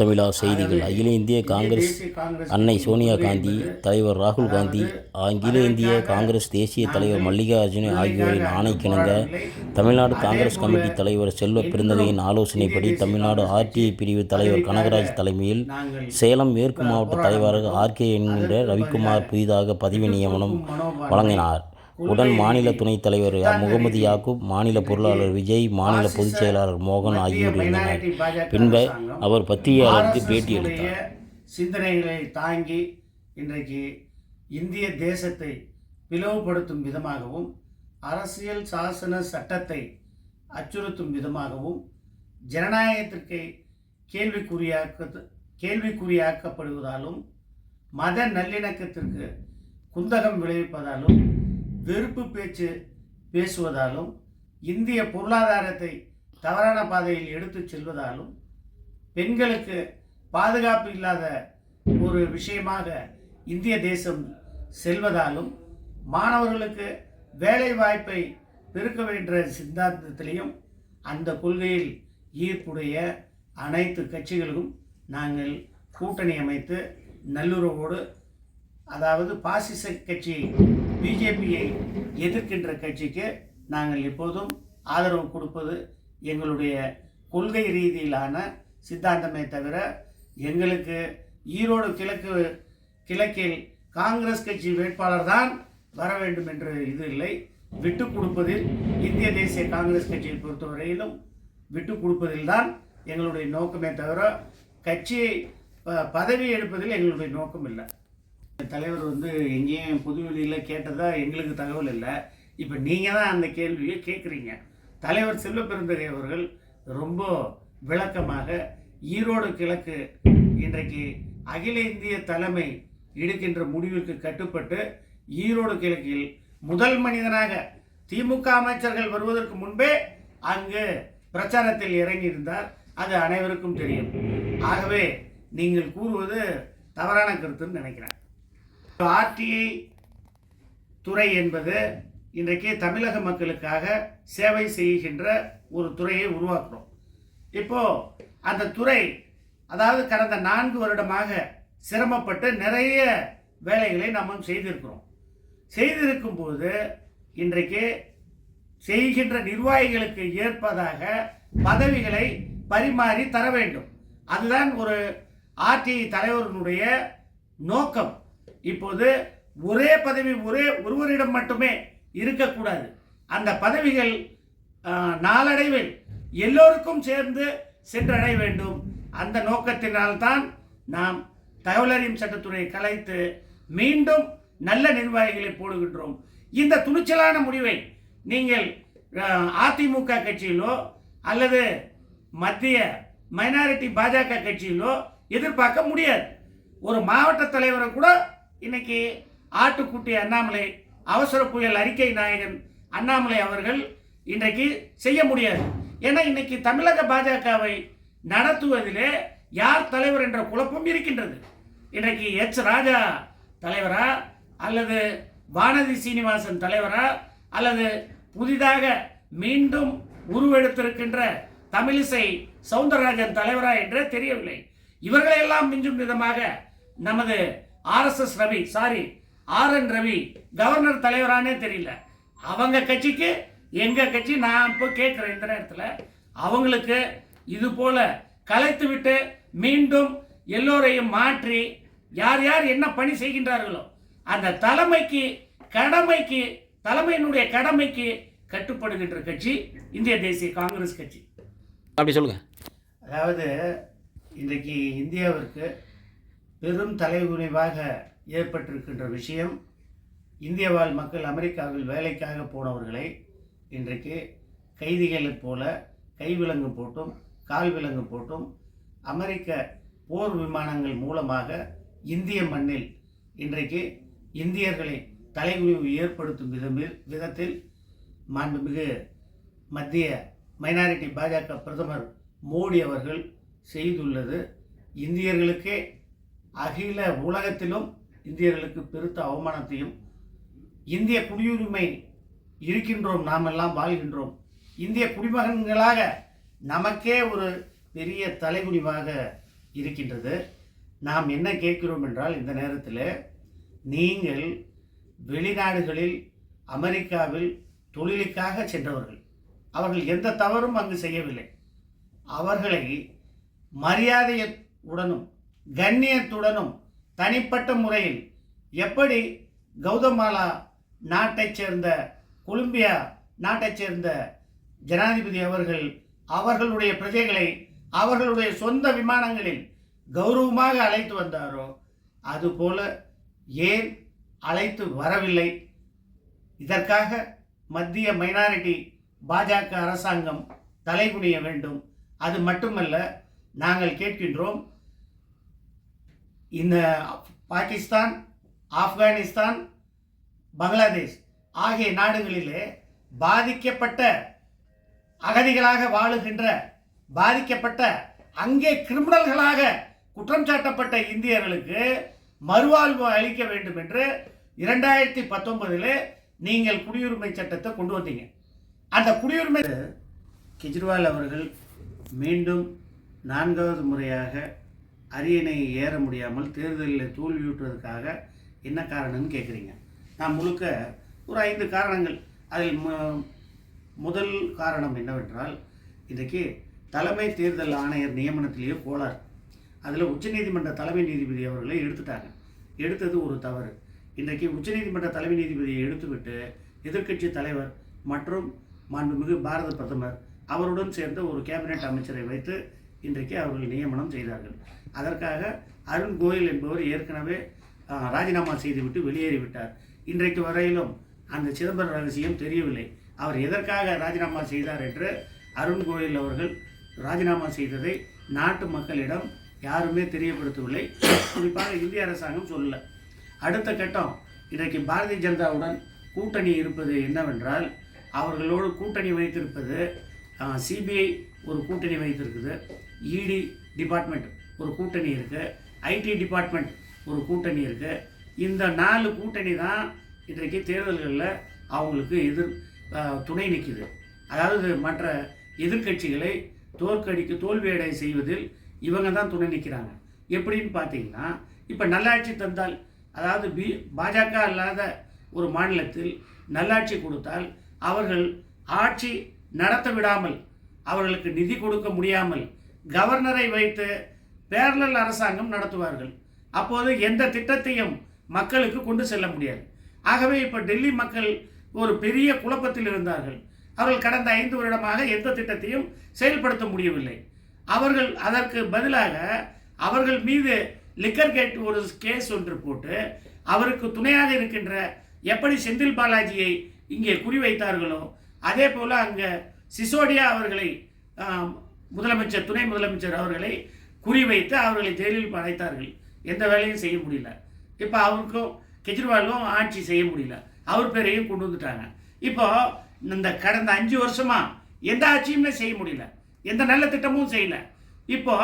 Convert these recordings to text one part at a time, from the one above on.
தமிழா செய்திகள். அகில இந்திய காங்கிரஸ் அன்னை சோனியா காந்தி தலைவர் ராகுல் காந்தி அகில இந்திய காங்கிரஸ் தேசிய தலைவர் மல்லிகார்ஜுன ஆகியோரின் ஆணைக்கிணங்க தமிழ்நாடு காங்கிரஸ் கமிட்டி தலைவர் செல்வ பெருந்தகையின் ஆலோசனைப்படி தமிழ்நாடு ஆர்டிஐ பிரிவு தலைவர் கனகராஜ் தலைமையில் சேலம் மேற்கு மாவட்ட தலைவராக ஆர்கே என்கின்ற ரவிக்குமார் புதிதாக பதவி நியமனம் வழங்கினார். உடன் மாநில துணைத் தலைவர் முகமது யாக்கூப் மாநில பொருளாளர் விஜய் மாநில பொதுச் செயலாளர் மோகன் ஆகியோர் இருந்தனர். பின்பு அவர் பத்திரிகையாளருக்கு பேட்டி அளித்தார். சிந்தனைகளை தாங்கி இன்றைக்கு இந்திய தேசத்தை பிளவுபடுத்தும் விதமாகவும் அரசியல் சாசன சட்டத்தை அச்சுறுத்தும் விதமாகவும் ஜனநாயகத்திற்கு கேள்விக்குறியாக்க கேள்விக்குறியாக்கப்படுவதாலும் மத நல்லிணக்கத்திற்கு குந்தகம் விளைவிப்பதாலும் வெறுப்பு பேச்சு பேசுவதாலும் இந்திய பொருளாதாரத்தை தவறான பாதையில் எடுத்து செல்வதாலும் பெண்களுக்கு பாதுகாப்பு இல்லாத ஒரு விஷயமாக இந்திய தேசம் செல்வதாலும் மாணவர்களுக்கு வேலை வாய்ப்பை பெருக்க வேண்டிய சித்தாந்தத்திலையும் அந்த கொள்கையில் ஈர்ப்புடைய அனைத்து கட்சிகளும் நாங்கள் கூட்டணி அமைத்து நல்லுறவோடு அதாவது பாசிச கட்சி பிஜேபியை எதிர்க்கின்ற கட்சிக்கு நாங்கள் எப்போதும் ஆதரவு கொடுப்பது எங்களுடைய கொள்கை ரீதியிலான சித்தாந்தமே தவிர எங்களுக்கு ஈரோடு கிழக்கு கிழக்கில் காங்கிரஸ் கட்சி வேட்பாளர் தான் வர வேண்டும் என்று இது இல்லை. விட்டு கொடுப்பதில் இந்திய தேசிய காங்கிரஸ் கட்சியை பொறுத்தவரையிலும் விட்டு கொடுப்பதில் தான் எங்களுடைய நோக்கமே தவிர கட்சியை ப- பதவி எடுப்பதில் எங்களுடைய நோக்கம் இல்லை. தலைவர் வந்து எங்கேயும் புதுவெளியில் கேட்டதா எங்களுக்கு தகவல் இல்லை. இப்போ நீங்கள் தான் அந்த கேள்வியை கேட்குறீங்க தலைவர் செல்வ பெருந்தகை அவர்கள் ரொம்ப விளக்கமாக ஈரோடு கிழக்கு இன்றைக்கு அகில இந்திய தலைமை எடுக்கின்ற முடிவிற்கு கட்டுப்பட்டு ஈரோடு கிழக்கில் முதல் மனிதனாக திமுக அமைச்சர்கள் வருவதற்கு முன்பே அங்கு பிரச்சாரத்தில் இறங்கியிருந்தார். அது அனைவருக்கும் தெரியும். ஆகவே நீங்கள் கூறுவது தவறான கருத்துன்னு நினைக்கிறேன். ஆர்டிஐ துறை என்பது இன்றைக்கு தமிழக மக்களுக்காக சேவை செய்கின்ற ஒரு துறையை உருவாக்குறோம். இப்போ அந்த துறை அதாவது கடந்த நான்கு வருடமாக சிரமப்பட்டு நிறைய வேலைகளை நம்ம செய்திருக்கிறோம். செய்திருக்கும் போது இன்றைக்கு செய்கின்ற நிர்வாகிகளுக்கு ஏற்பதாக பதவிகளை பரிமாறி தர வேண்டும். அதுதான் ஒரு ஆர்டிஐ தலைவர்களுடைய நோக்கம். இப்போது ஒரே பதவி ஒரே ஒருவரிடம் மட்டுமே இருக்கக்கூடாது. அந்த பதவிகள் நாளடைவில் எல்லோருக்கும் சேர்ந்து சென்றடைய வேண்டும். அந்த நோக்கத்தினால்தான் நாம் தகவலறியும் சட்டத்துறையை கலைத்து மீண்டும் நல்ல நிர்வாகிகளை போடுகின்றோம். இந்த துணிச்சலான முடிவை நீங்கள் அதிமுக கட்சியிலோ அல்லது மத்திய மைனாரிட்டி பாஜக கட்சியிலோ எதிர்பார்க்க முடியாது. ஒரு மாவட்ட தலைவரை கூட இன்னைக்கு ஆட்டுக்குட்டி அண்ணாமலை அவசர புயல் அறிக்கை நாயகன் அண்ணாமலை அவர்கள் இன்றைக்கு செய்ய முடியாது. ஏன்னா இன்னைக்கு தமிழக பாஜகவை நடத்துவதிலே யார் தலைவர் என்ற குழப்பம் இருக்கின்றது. இன்றைக்கு எச் ராஜா தலைவரா அல்லது வானதி சீனிவாசன் தலைவரா அல்லது புதிதாக மீண்டும் உருவெடுத்திருக்கின்ற தமிழிசை சவுந்தரராஜன் தலைவரா என்றே தெரியவில்லை. இவர்களையெல்லாம் மிஞ்சும் விதமாக நமது RSS Ravi sorry R N Ravi governor தலைவரானே தெரியல. அவங்க கட்சிக்கு எங்க கட்சி நான் இப்போ கேட்குறேன் இந்த நேரத்தில் அவங்களுக்கு இது போல கலைத்து விட்டு மீண்டும் எல்லோரையும் மாற்றி யார் யார் என்ன பணி செய்கின்றார்களோ அந்த தலைமைக்கு கடமைக்கு தலைமையினுடைய கடமைக்கு கட்டுப்படுகின்ற கட்சி இந்திய தேசிய காங்கிரஸ் கட்சி. அப்படி சொல்லுங்க. அதாவது இன்றைக்கு இந்தியாவிற்கு பெரும் தலைகுனிவாக ஏற்பட்டிருக்கின்ற விஷயம் இந்திய வாழ் மக்கள் அமெரிக்காவில் வேலைக்காக போனவர்களை இன்றைக்கு கைதிகளைப் போல கைவிலங்கு போட்டும் கால் விலங்கு போட்டும் அமெரிக்க போர் விமானங்கள் மூலமாக இந்திய மண்ணில் இன்றைக்கு இந்தியர்களை தலைகுனிவு ஏற்படுத்தும் விதமில் விதத்தில் மாண்புமிகு மத்திய மைனாரிட்டி பாஜக பிரதமர் மோடி அவர்கள் செய்துள்ளது. இந்தியர்களுக்கே அகில உலகத்திலும் இந்தியர்களுக்கு பெருத்த அவமானத்தையும் இந்திய குடியுரிமை இருக்கின்றோம் நாமெல்லாம் வாழ்கின்றோம். இந்திய குடிமகன்களாக நமக்கே ஒரு பெரிய தலைகுனிவாக இருக்கின்றது. நாம் என்ன கேட்கிறோம் என்றால் இந்த நேரத்தில் நீங்கள் வெளிநாடுகளில் அமெரிக்காவில் தொழிலுக்காக சென்றவர்கள். அவர்கள் எந்த தவறும் அங்கு செய்யவில்லை. அவர்களை மரியாதையுடனும் கண்ணியத்துடனும் தனிப்பட்ட முறையில் எப்படி கௌதமாலா நாட்டைச் சேர்ந்த கொலம்பியா நாட்டைச் சேர்ந்த ஜனாதிபதி அவர்கள் அவர்களுடைய பிரஜைகளை அவர்களுடைய சொந்த விமானங்களில் கௌரவமாக அழைத்து வந்தாரோ அதுபோல ஏன் அழைத்து வரவில்லை? இதற்காக மத்திய மைனாரிட்டி பாஜக அரசாங்கம் தலைகுனிய வேண்டும். அது மட்டுமல்ல நாங்கள் கேட்கின்றோம் இந்த பாகிஸ்தான் ஆப்கானிஸ்தான் பங்களாதேஷ் ஆகிய நாடுகளிலே பாதிக்கப்பட்ட அகதிகளாக வாழுகின்ற பாதிக்கப்பட்ட அங்கே கிரிமினல்களாக குற்றம் சாட்டப்பட்ட இந்தியர்களுக்கு மறுவாழ்வு அளிக்க வேண்டும் என்று இரண்டாயிரத்தி பத்தொன்பதில் நீங்கள் குடியுரிமை சட்டத்தை கொண்டு வந்தீங்க. அந்த குடியுரிமை கெஜ்ரிவால் அவர்கள் மீண்டும் நான்காவது முறையாக அரியணை ஏற முடியாமல் தேர்தலில் தோல்வியுற்றதுக்காக என்ன காரணம்னு கேட்குறீங்க நான் முழுக்க ஒரு ஐந்து காரணங்கள். அதில் முதல் காரணம் என்னவென்றால் இன்றைக்கு தலைமை தேர்தல் ஆணையர் நியமனத்திலேயே கோளாறு. அதில் உச்சநீதிமன்ற தலைமை நீதிபதி அவர்களை எடுத்துட்டாங்க. எடுத்தது ஒரு தவறு. இன்றைக்கு உச்சநீதிமன்ற தலைமை நீதிபதியை எடுத்துவிட்டு எதிர்க்கட்சி தலைவர் மற்றும் மாண்புமிகு பாரத பிரதமர் அவருடன் சேர்ந்த ஒரு கேபினெட் அமைச்சரை வைத்து இன்றைக்கு அவர்கள் நியமனம் செய்தார்கள். அதற்காக அருண் கோயல் என்பவர் ஏற்கனவே ராஜினாமா செய்துவிட்டு வெளியேறிவிட்டார். இன்றைக்கு வரையிலும் அந்த சிதம்பரம் ரகசியம் தெரியவில்லை. அவர் எதற்காக ராஜினாமா செய்தார் என்று அருண் கோயல் அவர்கள் ராஜினாமா செய்ததை நாட்டு மக்களிடம் யாருமே தெரியப்படுத்தவில்லை. குறிப்பாக இந்திய அரசாங்கம் சொல்லல. அடுத்த கட்டம் இன்றைக்கு பாரதிய ஜனதாவுடன் கூட்டணி இருப்பது என்னவென்றால் அவர்களோடு கூட்டணி வைத்திருப்பது சிபிஐ ஒரு கூட்டணி வைத்திருக்குது. இடி டிபார்ட்மெண்ட் ஒரு கூட்டணி இருக்குது ஐடி டிபார்ட்மெண்ட் ஒரு கூட்டணி இருக்குது இந்த நாலு கூட்டணி தான் இன்றைக்கு தேர்தல்களில் அவங்களுக்கு எதிர் துணை நிற்கிது அதாவது மற்ற எதிர்க்கட்சிகளை தோற்கடிக்க தோல்வியடை செய்வதில் இவங்க தான் துணை நிற்கிறாங்க எப்படின்னு பார்த்தீங்கன்னா இப்போ நல்லாட்சி தந்தால் அதாவது பி பாஜக அல்லாத ஒரு மாநிலத்தில் நல்லாட்சி கொடுத்தால் அவர்கள் ஆட்சி நடத்த விடாமல் அவர்களுக்கு நிதி கொடுக்க முடியாமல் கவர்னரை வைத்து பேரலல் அரசாங்கம் நடத்துவார்கள். அப்போது எந்த திட்டத்தையும் மக்களுக்கு கொண்டு செல்ல முடியாது. ஆகவே இப்போ டெல்லி மக்கள் ஒரு பெரிய குழப்பத்தில் இருந்தார்கள். அவர்கள் கடந்த ஐந்து வருடமாக எந்த திட்டத்தையும் செயல்படுத்த முடியவில்லை. அவர்கள் அதற்கு பதிலாக அவர்கள் மீது லிக்கர் கேட் ஒரு கேஸ் ஒன்று போட்டு அவருக்கு துணையாக இருக்கின்ற எப்படி செந்தில் பாலாஜியை இங்கே குறிவைத்தார்களோ அதே போல் அங்கே சிசோடியா அவர்களை முதலமைச்சர் துணை முதலமைச்சர் அவர்களை குறிவைத்து அவர்களை ஜெயிலில் அடைத்தார்கள் எந்த வேலையும் செய்ய முடியல. இப்போ அவருக்கும் கெஜ்ரிவாலும் ஆட்சி செய்ய முடியல. அவர் பேரையும் கொண்டு வந்துட்டாங்க. இப்போ இந்த கடந்த அஞ்சு வருஷமா எந்த ஆட்சியுமே செய்ய முடியல. எந்த நல்ல திட்டமும் செய்யல. இப்போ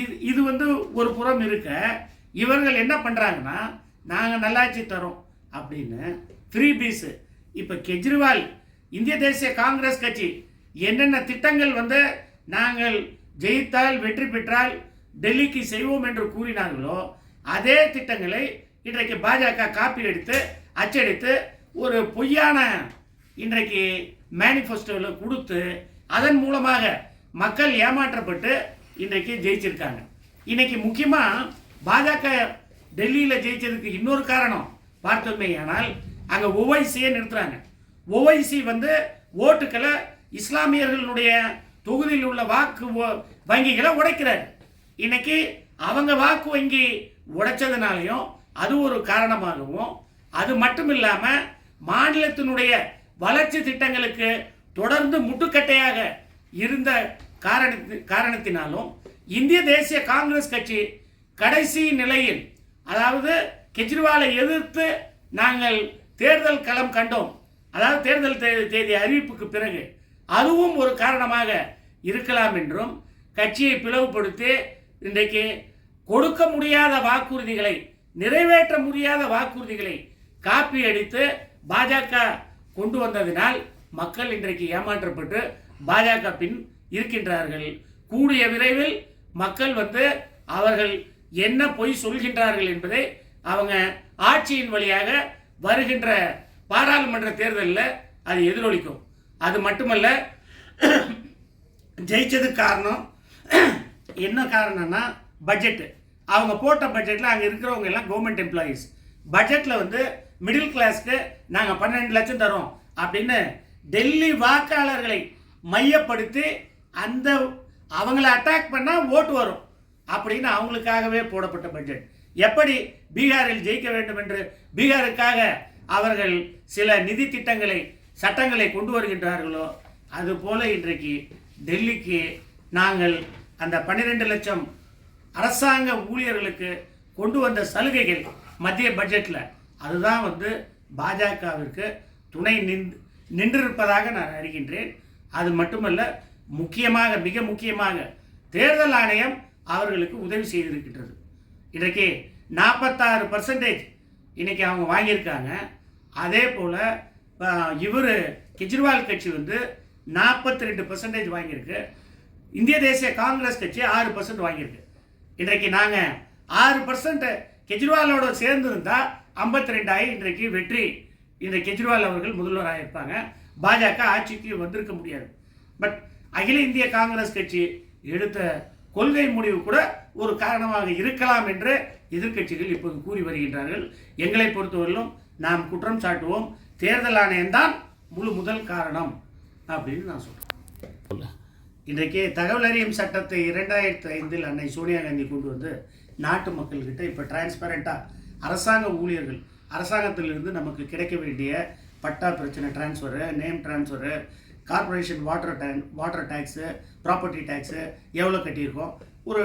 இது இது வந்து ஒரு புறம் இருக்க இவர்கள் என்ன பண்ணுறாங்கன்னா நாங்கள் நல்லாட்சி தரோம் அப்படின்னு ஃப்ரீ பீஸு இப்போ கெஜ்ரிவால் இந்திய தேசிய காங்கிரஸ் கட்சி என்னென்ன திட்டங்கள் வந்து நாங்கள் ஜெயித்தால் வெற்றி பெற்றால் டெல்லிக்கு செய்வோம் என்று கூறினார்களோ அதே திட்டங்களை இன்றைக்கு பாஜக காப்பி எடுத்து அச்சடித்து ஒரு பொய்யான இன்றைக்கு மேனிஃபெஸ்டோவில் கொடுத்து அதன் மூலமாக மக்கள் ஏமாற்றப்பட்டு இன்றைக்கு ஜெயிச்சிருக்காங்க. இன்னைக்கு முக்கியமாக பாஜக டெல்லியில் ஜெயிச்சதுக்கு இன்னொரு காரணம் பார்த்தோமேயானால் அங்கே ஓவைசியை நிறுத்துறாங்க. ஓவைசி வந்து ஓட்டுக்களை இஸ்லாமியர்களுடைய தொகுதியில் உள்ள வாக்கு வங்கிகளை உடைக்கிறார். இன்னைக்கு அவங்க வாக்கு வங்கி உடைச்சதுனாலையும் அது ஒரு காரணமாகவும் அது மட்டும் இல்லாமல் மாநிலத்தினுடைய வளர்ச்சி திட்டங்களுக்கு தொடர்ந்து முட்டுக்கட்டையாக இருந்த காரணத்தி காரணத்தினாலும் இந்திய தேசிய காங்கிரஸ் கட்சி கடைசி நிலையில் அதாவது கெஜ்ரிவாலை எதிர்த்து நாங்கள் தேர்தல் களம் கண்டோம். அதாவது தேர்தல் தே- தேதி அறிவிப்புக்கு பிறகு அதுவும் ஒரு காரணமாக இருக்கலாம் என்றும் கட்சியை பிளவுபடுத்தி இன்றைக்கு கொடுக்க முடியாத வாக்குறுதிகளை நிறைவேற்ற முடியாத வாக்குறுதிகளை காப்பி அடித்து பாஜக கொண்டு வந்ததினால் மக்கள் இன்றைக்கு ஏமாற்றப்பட்டு பாஜக பின் இருக்கின்றார்கள். கூடிய விரைவில் மக்கள் வந்து அவர்கள் என்ன பொய் சொல்கின்றார்கள் என்பதை அவங்க ஆட்சியின் வழியாக வருகின்ற பாராளுமன்ற தேர்தலில் அது எதிரொலிக்கும். அது மட்டுமல்ல ஜெயிச்சதுக்கு காரணம் என்ன காரணம்னா பட்ஜெட்டு அவங்க போட்ட பட்ஜெட்டில் அங்கே இருக்கிறவங்க எல்லாம் கவர்மெண்ட் எம்ப்ளாயீஸ் பட்ஜெட்டில் வந்து மிடில் கிளாஸ்க்கு நாங்கள் பன்னெண்டு லட்சம் தரோம் அப்படின்னு டெல்லி வாக்காளர்களை மையப்படுத்தி அந்த அவங்கள அட்டாக் பண்ணால் ஓட்டு வரும் அப்படின்னு அவங்களுக்காகவே போடப்பட்ட பட்ஜெட் எப்படி பீகாரில் ஜெயிக்க வேண்டும் என்று பீகாருக்காக அவர்கள் சில நிதி திட்டங்களை சட்டங்களை கொண்டு வருகின்றார்களோ அதுபோல இன்றைக்கு டெல்லிக்கு நாங்கள் அந்த பன்னிரெண்டு லட்சம் அரசாங்க ஊழியர்களுக்கு கொண்டு வந்த சலுகைகள் மத்திய பட்ஜெட்டில் அதுதான் வந்து பாஜகவிற்கு துணை நின் நின்றிருப்பதாக நான் அறிகின்றேன். அது மட்டுமல்ல முக்கியமாக மிக முக்கியமாக தேர்தல் ஆணையம் அவர்களுக்கு உதவி செய்திருக்கின்றது. இன்றைக்கு நாற்பத்தாறு பர்சன்டேஜ் இன்றைக்கி அவங்க வாங்கியிருக்காங்க. அதே போல் இவர் கெஜ்ரிவால் கட்சி வந்து நாற்பத்தி ரெண்டு பர்சன்டேஜ் வாங்கியிருக்கு. இந்திய தேசிய காங்கிரஸ் கட்சி ஆறு பர்சன்ட் வாங்கியிருக்கு. இன்றைக்கு நாங்கள் ஆறு பர்சன்ட் கெஜ்ரிவாலோட சேர்ந்து இருந்தால் ஐம்பத்தி ரெண்டாயி இன்றைக்கு வெற்றி. இந்த கெஜ்ரிவால் அவர்கள் முதல்வராக இருப்பாங்க பாஜக ஆட்சிக்கு வந்திருக்க முடியாது. பட் அகில இந்திய காங்கிரஸ் கட்சி எடுத்த கொள்கை முடிவு கூட ஒரு காரணமாக இருக்கலாம் என்று எதிர்க்கட்சிகள் இப்போது கூறி வருகின்றார்கள். எங்களை பொறுத்தவரையிலும் நாம் குற்றம் சாட்டுவோம். தேர்தல் ஆணையம்தான் முழு முதல் காரணம் அப்படின்னு நான் சொல்கிறேன் இன்றைக்கு தகவல் அறியும் சட்டத்தை இரண்டாயிரத்தி ஐந்தில் அன்னை சோனியா காந்தி கொண்டு வந்து நாட்டு மக்கள்கிட்ட இப்போ டிரான்ஸ்பரண்ட்டாக அரசாங்க ஊழியர்கள் அரசாங்கத்திலிருந்து நமக்கு கிடைக்க வேண்டிய பட்டா பிரச்சனை transfer name transfer corporation water tan water tax property tax எவ்வளோ கட்டியிருக்கோம்? ஒரு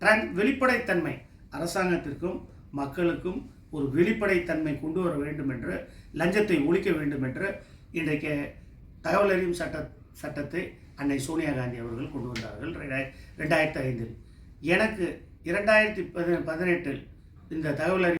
ட்ரான் வெளிப்படைத்தன்மை. அரசாங்கத்திற்கும் மக்களுக்கும் ஒரு வெளிப்படைத்தன்மை கொண்டு வர வேண்டும் என்று லஞ்சத்தை ஒழிக்க வேண்டும் என்று இன்றைக்கு தகவல் அறியும் சட்ட சட்டத்தை அன்னை சோனியா காந்தி அவர்கள் கொண்டு வந்தார்கள் ரெண்டாயிரத்தி ஐந்தில். எனக்கு இரண்டாயிரத்தி பதி பதினெட்டில் இந்த தகவல் அறி